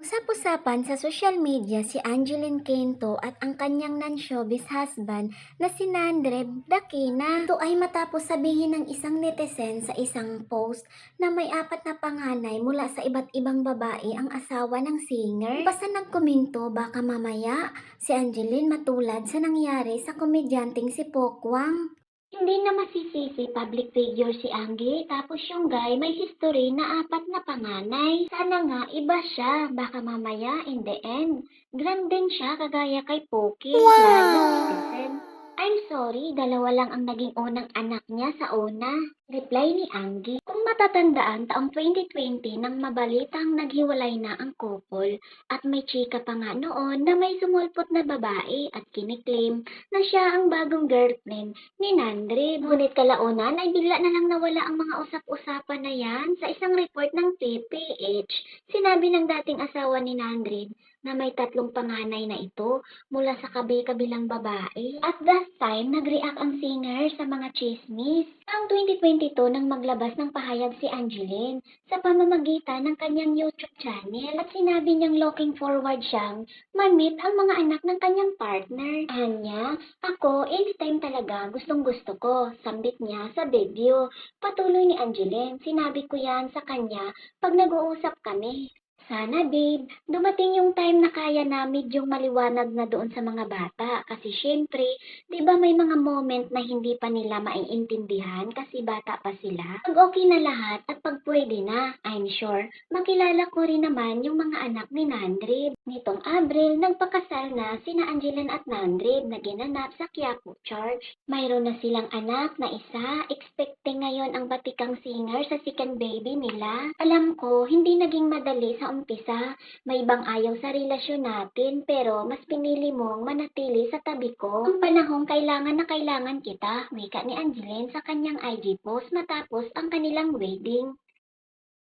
Usap-usapan sa social media si Angeline Quinto at ang kanyang non-showbiz husband na si Nandre Dakina. Ito ay matapos sabihin ng isang netizen sa isang post na may apat na panganay mula sa iba't ibang babae ang asawa ng singer. Basta nagkomento baka mamaya si Angeline matulad sa nangyari sa komedyanteng si Pokwang. Hindi na masisisi public figure si Anggi, tapos yung guy may history na apat na panganay. Sana nga iba siya, baka mamaya in the end, grand din siya kagaya kay Poki. Lalo, Stephen. I'm sorry, dalawa lang ang naging unang anak niya sa una. Reply ni Anggi. Kung matatandaan, taong 2020 nang mabalitang naghiwalay na ang couple at may chika pa nga noon na may sumulpot na babae at kiniklaim na siya ang bagong girlfriend ni Nandre. Ngunit kalaunan ay bigla na lang nawala ang mga usap-usapan na yan sa isang report ng PPH. Sinabi ng dating asawa ni Nandre na may tatlong panganay na ito mula sa kabi-kabilang babae. At that time, nag-react ang singer sa mga chismis. Ang 2022 nang maglabas ng pahayag si Angeline sa pamamagitan ng kanyang YouTube channel at sinabi niyang looking forward siyang ma-meet ang mga anak ng kanyang partner. Anya, ako anytime talaga gustong gusto ko, sambit niya sa video. Patuloy ni Angeline, sinabi ko yan sa kanya pag nag-uusap kami. Sana babe, dumating yung time na kaya na medyong maliwanag na doon sa mga bata. Kasi syempre, di ba may mga moment na hindi pa nila maiintindihan kasi bata pa sila? Pag okay na lahat at pag pwede na, I'm sure, makilala ko rin naman yung mga anak ni Nandrib. Nitong Abril, nagpakasal na sina Angeline at Nandrib na ginanap sa Quiapo Church. Mayroon na silang anak na isa, expecting ngayon ang batikang singer sa second baby nila. Alam ko, hindi naging madali sa umpisa. May ibang ayaw sa relasyon natin, pero mas pinili mong manatili sa tabi ko. Ang panahong kailangan na kailangan kita, wika ni Angeline sa kanyang IG post matapos ang kanilang wedding.